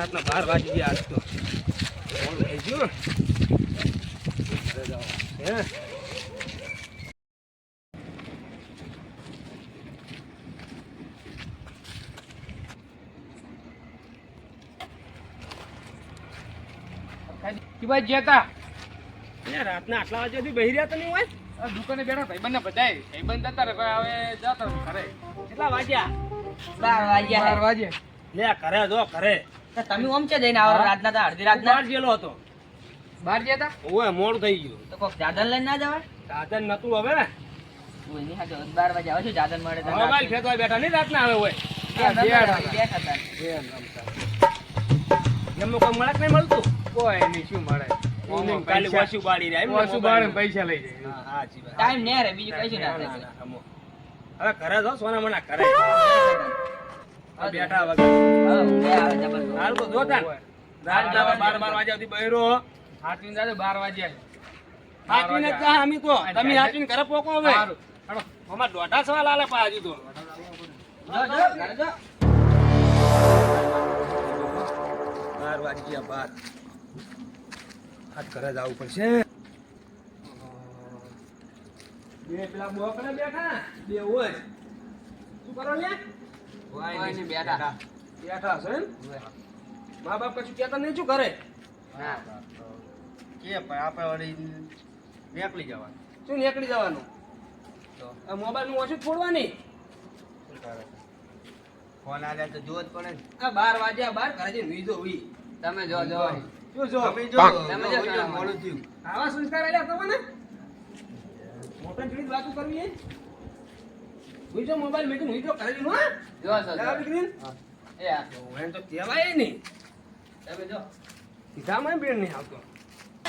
રાતના બાર વાગી ગયા આજ તો. મોડું થઈ ગયું. હે? ભાઈ જેતા રાતના આટલા વાગ્યા સુધી બેહી રહ્યા તો નહીં હોય? દુકાને બેઠા ભાઈબંધ ને બધા ભાઈબંધ જતા રે હવે જતા રહે ઘરે. કેટલા વાગ્યા? બાર વાગ્યા બાર વાગ્યા. લે ઘરે જો ઘરે. તો તમે ઓમ છે જઈને આવો રાતના તો અડધી રાતના. બહાર ગયેલો હતો. બહાર ગયા હતા ઓય મોડ થઈ ગયું. તો કોક દાદન લઈને ના જવાય? દાદન નતું હવે. ઓયની હાજો 12 વાગે આવે છે દાદન મળે તો મોબાઈલ ફેંકવા બેઠા નહીં રાતના આવે ઓય. બેઠા બેઠા હતા. એમનું કોઈ મળે કે નહીં મળતું? કોઈ નહીં શું મળે? ટાઈમ ને રે બીજું કઈ ના, ના ના, થાય. હવે ઘરે જાઓ સોના મના આ બેઠા વગર હાલ તો જોતા ને. રાતના હવે બાર બાર વાગ્યા સુધી બહેરો. હાથવીને જાજો બાર વાગ્યા હાચવીને જ જા અમી તો. તમે હાચવીને ઘરે પોકો હવે. અમાર દોઢા સવાલ આલે પા હજુ તો. બાર વાગી ગયા બાર હાથ ઘરે જવું પડશે. બે પેલા બોકડા બેઠા. બે હોય. શું કરો લે કોઈ નહીં, બેઠા. બેઠા. છે મા બાપ કશું કહેતા નહીં શું કરે? ના. કે પણ આપણે વળી નીકળી જવાનું. શું નીકળી જવાનું? તો? આ મોબાઈલનું ઓછું કરે ફોન આવ્યા તો જોવો જ પડે ને. આ બાર વાગ્યા બાર ઘરે જઈને વીજો વી તમે જો જો. શું જો? તમે જો તમે જો મોડું થયું. આવા સંસ્કાર આલ્યા તમને મોટા જોડી વાતો કરવી એ વીજો મોબાઈલ મેકીને વીજો ઘરે જઈને હા. જો જો, જા. જો. વિક્રીન એ આ. એને તો કહેવાય નહીં. તમે જો. સીધામાં બેન નહીં આવતો.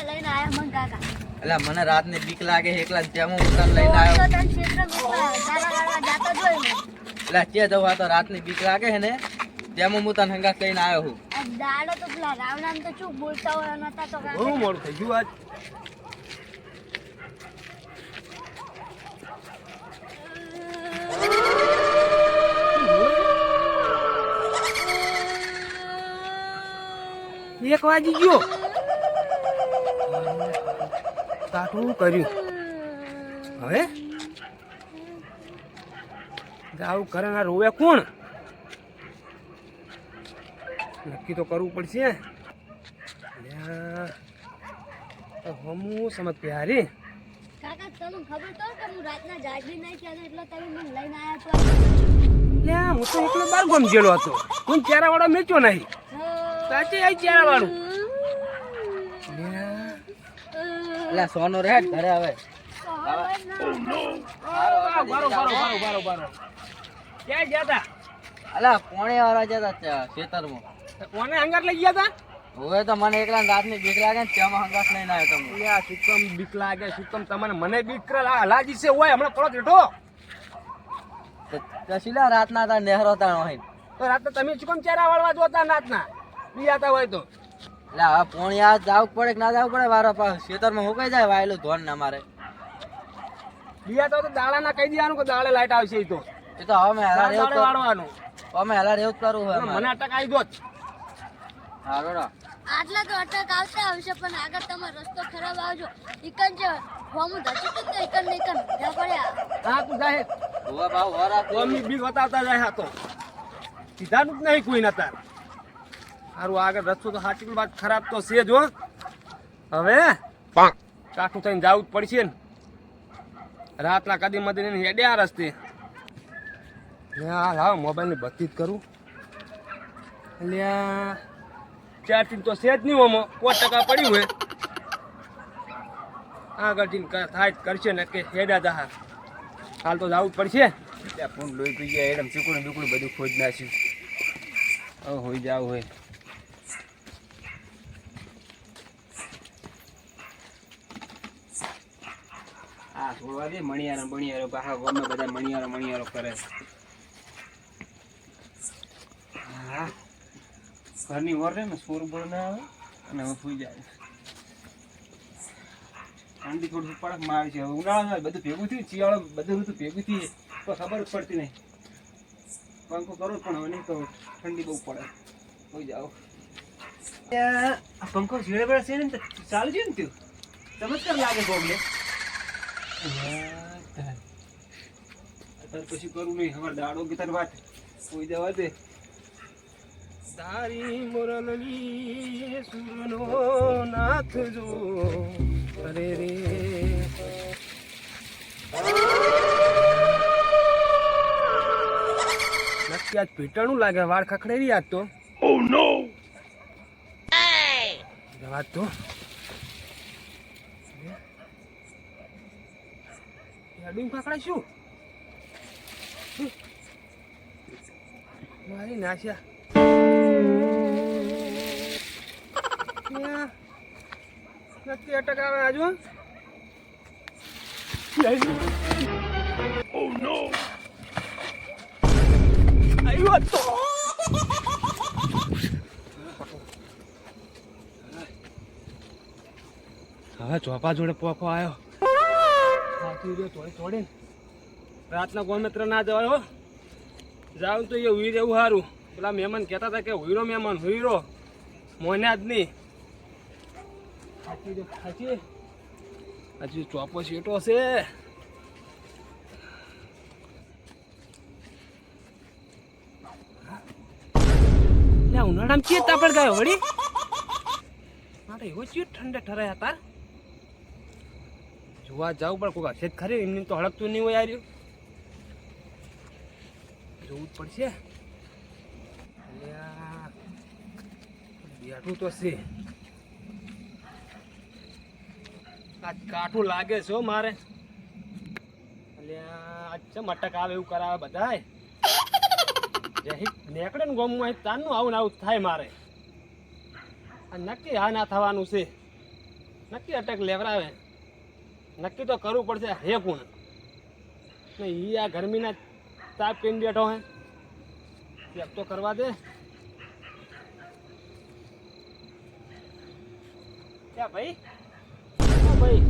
લઈને આયા મન કાકા. એટલે મને રાતને બીક લાગે છે એકલા ત્યાં હું ઉતાર લઈને તો આવ્યો. તને ક્ષેત્ર ગાળવા જાતો જોઈ મેં એટલે ત્યાં જવું આ તો રાતની બીક લાગે છે ને. ત્યાં હું તને હંગા લઈને આવ્યો હું દાડો તો પેલા રાવણાને તો ચૂપ બોલતા હોય નતા તો. બહુ મોડું થઈ ગયું આજ. એક વાગી ગયો. કાટું કર્યું? હવે? ગાવું કરે ના રોવે કોણ? નક્કી તો કરવું પડશે. હમું સમજ પ્યારી કાકા તમને ખબર તો કે હું રાતના જાગી નહીં ત્યારે એટલે તમે મને લઈને આયા છો? લ્યા, હું તો એકલો બાર ગમ ગયેલો હતો. હું ચારા વાળો મેચ્યો નહીં. સાચી આઈ ચારા વાળું. એટલે સોનો રહે ઘરે હવે ક્યાં ગયા હતા અલા પોણે વાળા જતા ત્યાં ખેતરમાં. કોને લઈ ગયા હતા હવે તો મને એકલા રાતની બીક લાગે ને હંગાત લઈને આવ્યો તમે લ્યા, બીક લાગે સુકમ કામ તમને મને બીક હલાજી છે હોય હમણાં પડો બેઠો તો રાતના તાર નેહરો તાણ હોય તો રાતે તમે શું કામ વાળવા જોતા નાતના? બિયાતા હોય તો. એટલે હવે પોણી આ જવું પડે કે ના જવું પડે? વારો પાસ ખેતરમાં હું કઈ જાય વાયલો ધોન ના મારે બિયાતા તો દાડા ના કહી દેવાનું કે દાડે લાઈટ આવશે ઈ તો. એ તો હવે હેલા રેવ વાળવાનું. અમે હેલા રેવ કરું હવે મને અટકાઈ દો દોત આટલા તો અટક આવતા આવશે પણ આગળ તમારો રસ્તો ખરાબ આવજો. ઇકન છે હોમ ધચી તો ઇકન ને ઇકન મજા પડ્યા. હા તું જાય. હોવા ભાવ વરા કોમની બી બતાવતા જાય હા તો. સીધાનું જ નહીં કોઈ નતાર સારું આગળ રસ્તો તો હાચી વાત ખરાબ તો છે જો હવે કાઠું થઈને જવું જ પડશે ને. રાતના કદી મદી હેડે આ રસ્તે. હા લાવ મોબાઈલની બત્તી જ કરું. એટલે ચાર્જિંગ તો છે જ નહીં ઓમાં. કોટ ટકા પડ્યું હોય. આગળ જઈને થાય કરશે ને કે હેડા જહા હાલ તો જવું જ પડશે. ત્યાં ફોન લોહી પી ગયા એડમ ચીકણું બીકણું બધું ખોજ નાખ્યું. હવે હોઈ જાવ હોય. છોડવા દે, મણિયારો મણિયારો પાછા ગમે બધા મણિયારો મણિયારો કરે હા. ઘરની ઓર રે ને, સોર બોર ના આવે અને હવે સુઈ જાય ઠંડી થોડું પડકમાં આવી છે. હવે ઉનાળામાં બધું ભેગું થયું, શિયાળો, બધું ઋતુ ભેગું થયું તો ખબર જ પડતી નહીં. પંખો કરો પણ હવે નહીં તો ઠંડી બહુ પડે. સુઈ જાઓ. પંખો ઝીણે પડે છે ને ચાલુ છે ને તું? ચમત્કાર લાગે બોગલે અત્યારે પછી કરું નહીં. હવે દાડો ગીતર વાત કોઈ જવા દે. તારી મોરલની સુરનો નાથ જો. અરે રે. નક્કી આજ પીટાણું લાગે. વાળ ખખડેરી આજ તો. ઓ નો જવા તો યાડું પકડાઈશું મારી નાશ્યા નક્કી અટક આવે આજુ ઓ નો આવ્યો તો હવે ચોપા જોડે પોખો આવ્યો રાતના ગોમિત્ર ના જવાય હો. જાવ તો એ હુઈ રહેવું સારું પેલા મહેમાન કહેતા હતા કે હુઈરો મહેમાન, હુઈરો. મોન્યા જ નહીં. થાકી ગયો હજી ચોપો શેટો છે. ઉનાળામાં ચેત તાપડ ગયો વળી? મારે એવો ચીત ઠંડે ઠરાયા તાર જોવા જાવ પણ કોઈ હશે જ ખરી. એમની તો હળકતું નહીં હોય યાર. જોવું જ પડશે. બેઠું તો છે. આ કાઠું લાગે છે મારે. આજ અટક આવે એવું કરાવે બધાય. નેકડે ને ગોમમાં તારનું આવું ને આવું થાય મારે. આ નક્કી હા ના થવાનું છે. નક્કી અટક લેવરાવે. નક્કી તો કરવું પડશે હે કોણ ને એ આ ગરમીના તાપ પીને બેઠો હે. ચેક તો કરવા દે. ક્યાં ભાઈ? ભાઈ?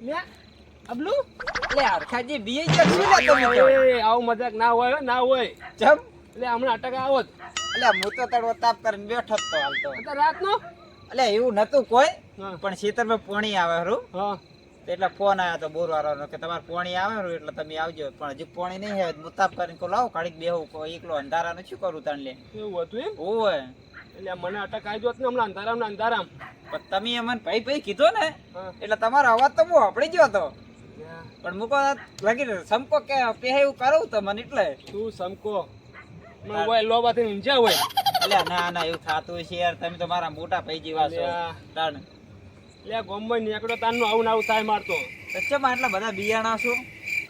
લે અબલું એટલે હરખાજી બીએ જ શું લે? એ, આવું મજાક ના હોય ના હોય. ચમ? એટલે હમણાં અટક આવો જ. એટલે હું તો તડવો તાપ કરીને બેઠો તો હાલતો રાત અત્યારે રાતનો? એટલે એવું નતું કોઈ પણ ખેતરમાં પોણી આવે હરું. એટલે ફોન આવ્યો તો બોરવાળાનો કે તમારે પોણી આવે હરું એટલે તમે આવજો. પણ હજુ પોણી નહીં આવે હું તાપ કરીને કહું લાવો કાઢી બેહું એકલો અંધારાનું શું કરું તને લે? એવું હતું એમ? ઓય એટલે મને અટક આવી જોત ને હમણાં અંધારામ ને અંધારામ. પણ તમે મને ભાઈ ભાઈ કીધો ને એટલે તમારો અવાજ તો હું આપડી ગયો હતો પણ મૂકો લાગી રહ્યો. સમકો કે પેહે એવું કરું તો મને એટલે. શું સમકો હોય લોબાથી ઊંઝા હોય. એટલે ના ના એવું થતું છે યાર. તમે તો મારા મોટા ભાઈ જેવા છો. તાણ. એટલે ગોમ્બઈ નીકળ્યો તારનું આવું આવું થાય મારતો આટલા બધા બિયાણા છો?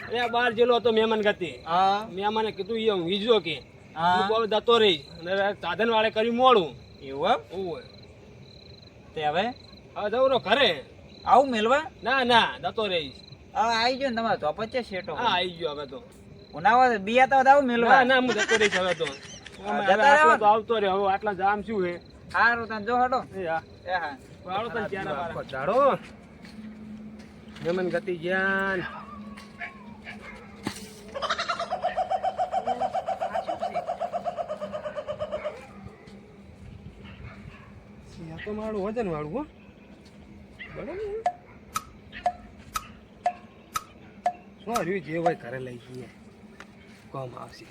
એટલે બહાર જેલો હતો મહેમાન ગતિ હા. મહેમાને કીધું એ વીજો કે. હા. હું બોલ જતો રહી અને સાધન વાળે કર્યું મોડું. એવું હોય. તે હવે? હવે જવું રહો ઘરે. આવું મેલવા? ના ના જતો રહીશ. હવે આવી ગયો ને તમારે તો પછી શેટો? હા આવી ગયો હવે તો. ઉનાવા બિયા તો આવું મેલવા ના ના હું જતો રહીશ હવે તો. આટલો? તો આવતો રહ્યો. હવે આટલા જામ શું હે? હારું તને જો હડો એ હા. એ હા. વાળો તને ક્યારે બારા. ચાડો મહેમાન ગતિ જ્ઞાન. તો મારું વજન વાળું હો. બરાબર? શું જે હોય ઘરે લઈ જઈએ. કોમ આવશે.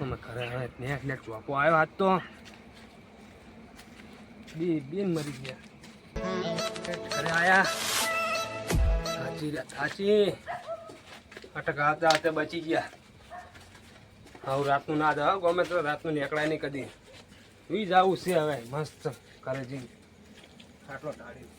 અમે ઘરે હવે નેટ નેટ ટોપો આવ્યો હાથ તો બે બેન મરી ગયા. ઘરે આયા. સાચી સાચી. અટક આવતા આવતા બચી ગયા. હવે રાતનું ના જાવ ગમે તો રાતનું નીકળાય નહીં કદી. વી જવું છે હવે. મસ્ત ઘરે જઈને. આટલો ટાળી